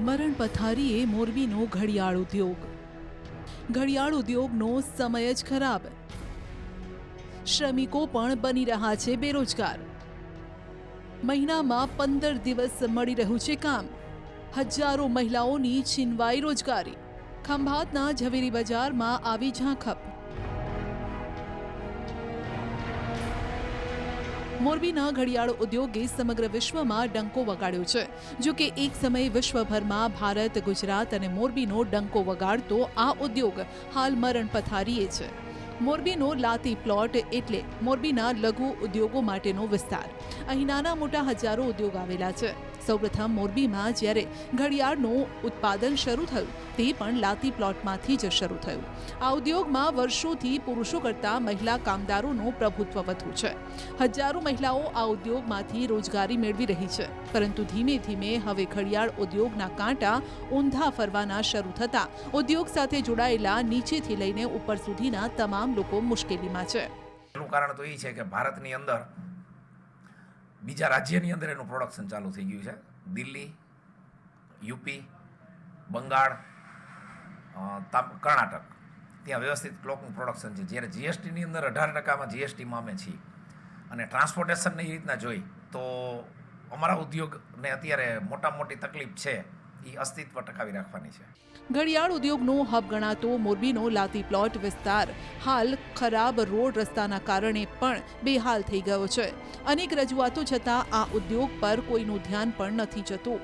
મરણ પથારીએ મોરબીનો ઘડિયાળ ઉદ્યોગ. ઘડિયાળ ઉદ્યોગનો સમય જ ખરાબ. શ્રમિકો પણ બની રહ્યા છે બેરોજગાર. મહિનામાં પંદર દિવસ મળી રહ્યું છે કામ. હજારો મહિલાઓની છીનવાઈ રોજગારી. ખંભાતના ઝવેરી બજારમાં આવી ઝાંખપ. મોરબીના ઘડિયાળ ઉદ્યોગે સમગ્ર વિશ્વમાં ડંકો વગાડ્યો છે. જો કે એક સમયે વિશ્વભરમાં ભારત, ગુજરાત અને મોરબીનો ડંકો વગાડતો આ ઉદ્યોગ હાલ મરણ પથારીએ છે. મોરબીનો લાતી પ્લોટ એટલે મોરબીના લઘુ ઉદ્યોગો માટેનો વિસ્તાર. અહીં નાના મોટા હજારો ઉદ્યોગ આવેલા છે. સૌપ્રથમ મોરબીમાં જ્યારે ઘડિયાળનું ઉત્પાદન શરૂ થયું, તે પણ લાતી પ્લોટમાંથી જ શરૂ થયું. આ ઉદ્યોગમાં વર્ષોથી પુરુષો કરતાં મહિલા કામદારોનું પ્રભુત્વ વધુ છે. હજારો મહિલાઓ આ ઉદ્યોગમાંથી રોજગારી મેળવી રહી છે. પરંતુ ધીમે ધીમે હવે ઘડિયાળ ઉદ્યોગના કાંટા ઊંધા ફરવાના શરૂ થતાં ઉદ્યોગ સાથે જોડાયેલા નીચેથી લઈને ઉપર સુધીના તમામ લોકો મુશ્કેલીમાં છે. એનું કારણ તો એ છે કે ભારતની અંદર બીજા રાજ્યની અંદર એનું પ્રોડક્શન ચાલુ થઈ ગયું છે. દિલ્હી, યુપી, બંગાળ કર્ણાટક. ત્યાં વ્યવસ્થિત ક્લોકનું પ્રોડક્શન છે. જ્યારે જીએસટીની અંદર અઢાર ટકામાં જીએસટીમાં અમે છીએ. અને ટ્રાન્સપોર્ટેશનને એ રીતના જોઈ તો અમારા ઉદ્યોગને અત્યારે મોટા મોટી તકલીફ છે. એ અસ્તિત્વ ટકાવી રાખવાની છે. ઘડિયાળ ઉદ્યોગનો હબ ગણાતો મોરબીનો લાતી પ્લોટ વિસ્તાર. હાલ ખરાબ રોડ રસ્તાના કારણે પણ બેહાલ થઈ ગયો છે. અનેક રજૂઆતો છતાં આ ઉદ્યોગ પર કોઈનું ધ્યાન પણ નથી જતું.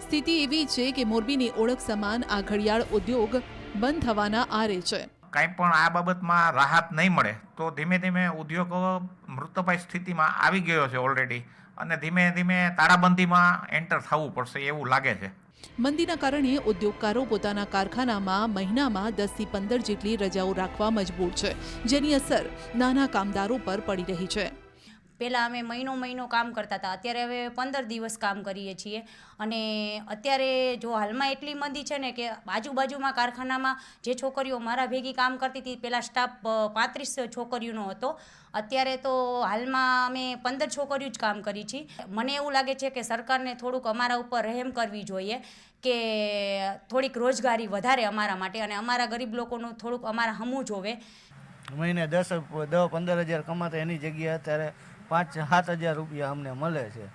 સ્થિતિ એવી છે કે મોરબીની ઓળખ સમાન આ ઘડિયાળ ઉદ્યોગ બંધ થવાના આરે છે. કાંઈ પણ આ બાબતમાં રાહત નહીં મળે, તો ધીમે ધીમે ઉદ્યોગો મૃતપાય સ્થિતિમાં આવી ગયો છે ઓલરેડી અને ધીમે ધીમે તાળાબંધીમાં એન્ટર થવું પડશે એવું લાગે છે. મંદીના કારણે ઉદ્યોગકારો પોતાના કારખાનામાં મહિનામાં દસથી પંદર જેટલી રજાઓ રાખવા મજબૂર છે, જેની અસર નાના કામદારો પર પડી રહી છે. પહેલાં અમે મહિનો મહિનો કામ કરતા હતા. અત્યારે હવે પંદર દિવસ કામ કરીએ છીએ. અને અત્યારે જો હાલમાં એટલી મંદી છે ને કે આજુબાજુમાં કારખાનામાં જે છોકરીઓ મારા ભેગી કામ કરતી હતી પહેલાં સ્ટાફ પાંત્રીસ છોકરીઓનો હતો. અત્યારે તો હાલમાં અમે પંદર છોકરીઓ જ કામ કરી છીએ. મને એવું લાગે છે કે સરકારને થોડુંક અમારા ઉપર રહેમ કરવી જોઈએ કે થોડીક રોજગારી વધારે અમારા માટે અને અમારા ગરીબ લોકોનું થોડુંક અમારા હમું જોવે. મહિને દસ દસ પંદર હજાર કમાતા એની જગ્યાએ અત્યારે પાંચ સાત હજાર રૂપિયા અમને મળે છે.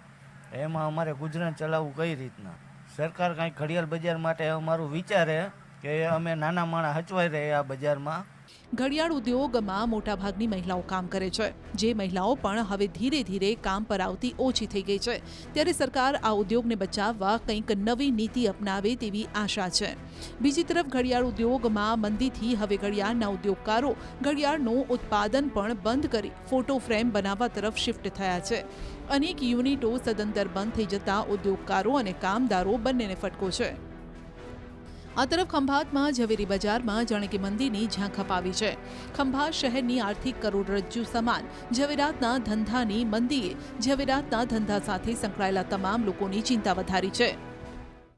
એમાં અમારે ગુજરાન ચલાવવું કઈ રીતના? સરકાર કાંઈક ઘડિયાળ બજાર માટે અમારું વિચારે કે અમે નાના માણા હચવાઈ રહે આ બજારમાં. ઘડિયાળ ઉદ્યોગમાં મોટાભાગની મહિલાઓ કામ કરે છે. જે મહિલાઓ પણ હવે ધીરે ધીરે કામ પર આવતી ઓછી થઈ ગઈ છે. ત્યારે સરકાર આ ઉદ્યોગને બચાવવા કંઈક નવી નીતિ અપનાવે તેવી આશા છે. બીજી તરફ, ઘડિયાળ ઉદ્યોગમાં મંદીથી હવે ઘડિયાળના ઉદ્યોગકારો ઘડિયાળનું ઉત્પાદન પણ બંધ કરી ફોટો ફ્રેમ બનાવવા તરફ શિફ્ટ થયા છે. અનેક યુનિટો સદંતર બંધ થઈ જતા ઉદ્યોગકારો અને કામદારો બંનેને ફટકો છે. આ તરફ ખંભાતમાં ઝવેરી બજારમાં જાણે કે મંદીની ઝાંખ અપાવી છે. ખંભાત શહેરની આર્થિક કરોડરજ્જુ સમાન. ઝવેરાતના ધંધાની મંદીએ ઝવેરાતના ધંધા સાથે સંકળાયેલા તમામ લોકોની ચિંતા વધારી છે.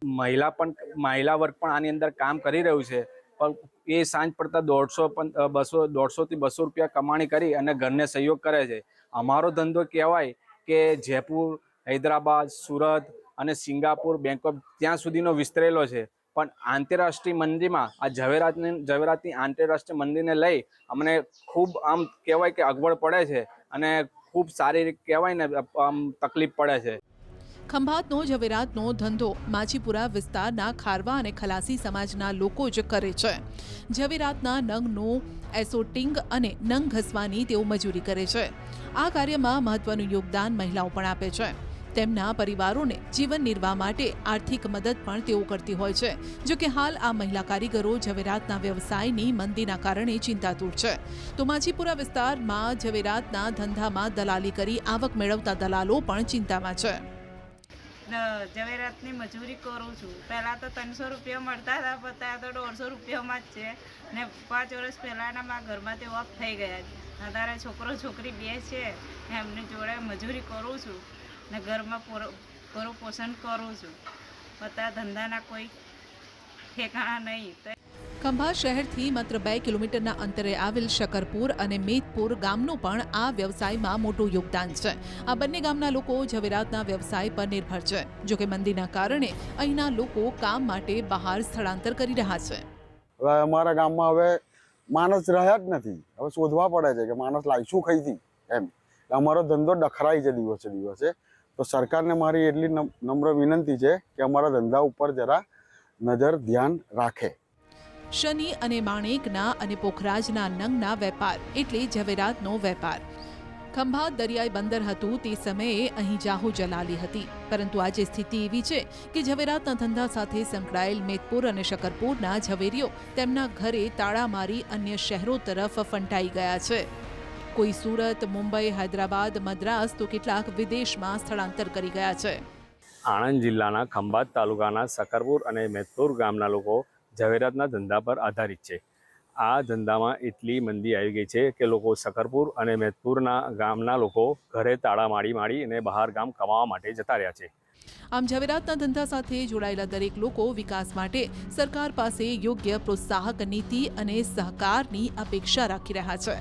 મહિલા પણ, મહિલા વર્ગ પણ આની અંદર કામ કરી રહ્યું છે. પણ એ સાંજ પડતા દોઢસો પણ બસો, દોઢસોથી બસો રૂપિયા કમાણી કરી અને ઘરને સહયોગ કરે છે. અમારો ધંધો કહેવાય કે જયપુર, હૈદરાબાદ, સુરત અને સિંગાપુર બેંકોક ત્યાં સુધીનો વિસ્તરેલો છે. પણ આંતરરાષ્ટ્રીય મંદીમાં આ ઝવેરાતની ઝવેરાતની આંતરરાષ્ટ્રીય મંદીને લઈ અમને ખૂબ આમ કહેવાય કે અગવડ પડે છે અને ખૂબ સારી કહેવાય ને, આમ તકલીફ પડે છે. ખંભાતનો, ઝવેરાતનો ધંધો માછીપુરા વિસ્તારના ખારવા અને ખલાસી સમાજના લોકો જ કરે છે. ઝવેરાતના નંગનો એસોટિંગ અને નંગ ઘસવાની તેઓ મજૂરી કરે છે. આ કાર્યમાં મહત્વનું યોગદાન મહિલાઓ પણ આપે છે. તેમના પરિવારોને જીવન નિર્વાહ માટે આર્થિક મદદ પણ તેઓ કરતી હોય છે. જો કે હાલ આ મહિલા કારીગરો ઝવેરાતના વ્યવસાયની મંદીના કારણે ચિંતાતુર છે. તો માછીપુરા વિસ્તારમાં ઝવેરાતના ધંધામાં દલાલી કરી આવક મેળવતા દલાલો પણ ચિંતામાં છે. ઝવેરાતની મજૂરી કરું છું. પહેલાં તો ત્રણસો રૂપિયા મળતા હતા, પણ તો દોઢસો રૂપિયામાં જ છે. ને પાંચ વર્ષ પહેલાંના મારા ઘરમાં તે ઓફ થઈ ગયા છે. અત્યારે છોકરો છોકરી બે છે એમની જોડે મજૂરી કરું છું. ને ઘરમાં પૂરો પોષણ કરું છું. બધા ધંધાના કોઈ ઠેકાણા નહીં. તો ખંભા શહેરથી માત્ર બે કિલોમીટરના અંતરે આવેલ શકરપુર અને મેધપુર ગામનું પણ આ વ્યવસાયમાં મોટું યોગદાન છે. આ બંને ગામના લોકો ઝવેરાતના વ્યવસાય પર નિર્ભર છે જોકે મંદીના કારણે અહીંના લોકો કામ માટે બહાર સ્થળાંતર કરી રહ્યા છે. હવે અમારા ગામમાં હવે માણસ રહ્યા જ નથી. હવે શોધવા પડે છે કે માણસ લાવીશું ખાઈથી એમ. અમારો ધંધો ડખરાય છે દિવસે દિવસે. તો સરકારને મારી એટલી નમ- નમ્ર વિનંતી છે કે અમારા ધંધા ઉપર જરા નજર ધ્યાન રાખે. શનિ અને માણેકના અને પોખરાજના નંગના વેપાર એટલે ઝવેરાતનો વેપાર. ખંભાત દરિયાઈ બંદર હતું તે સમયે અહીં જાહો જલાલી હતી. પરંતુ આજે સ્થિતિ એવી છે કે ઝવેરાતના ધંધા સાથે સંકળાયેલ મેદપુર અને શકરપુરના ઝવેરીઓ તેમના ઘરે તાળા મારી અન્ય શહેરો તરફ ફંટાઈ ગયા છે. કોઈ સુરત મુંબઈ હૈદરાબાદ મદ્રાસ તો કેટલાક વિદેશમાં સ્થળાંતર કરી ગયા છે. આણંદ જિલ્લાના ખંભાત તાલુકાના શકરપુર અને મેતપુર ગામના લોકો ઝવેરાતના ધંધા પર આધારિત છે. આ ધંધામાં એટલી મંદી આવી ગઈ છે કે લોકો શકરપુર અને મેદપુરના ગામના લોકો ઘરે તાળા મારી મારી અને બહાર ગામ કમાવા માટે જતા રહ્યા છે. આમ ઝવેરાતના ધંધા સાથે જોડાયેલા દરેક લોકો વિકાસ માટે સરકાર પાસે યોગ્ય પ્રોત્સાહક નીતિ અને સહકારની અપેક્ષા રાખી રહ્યા છે.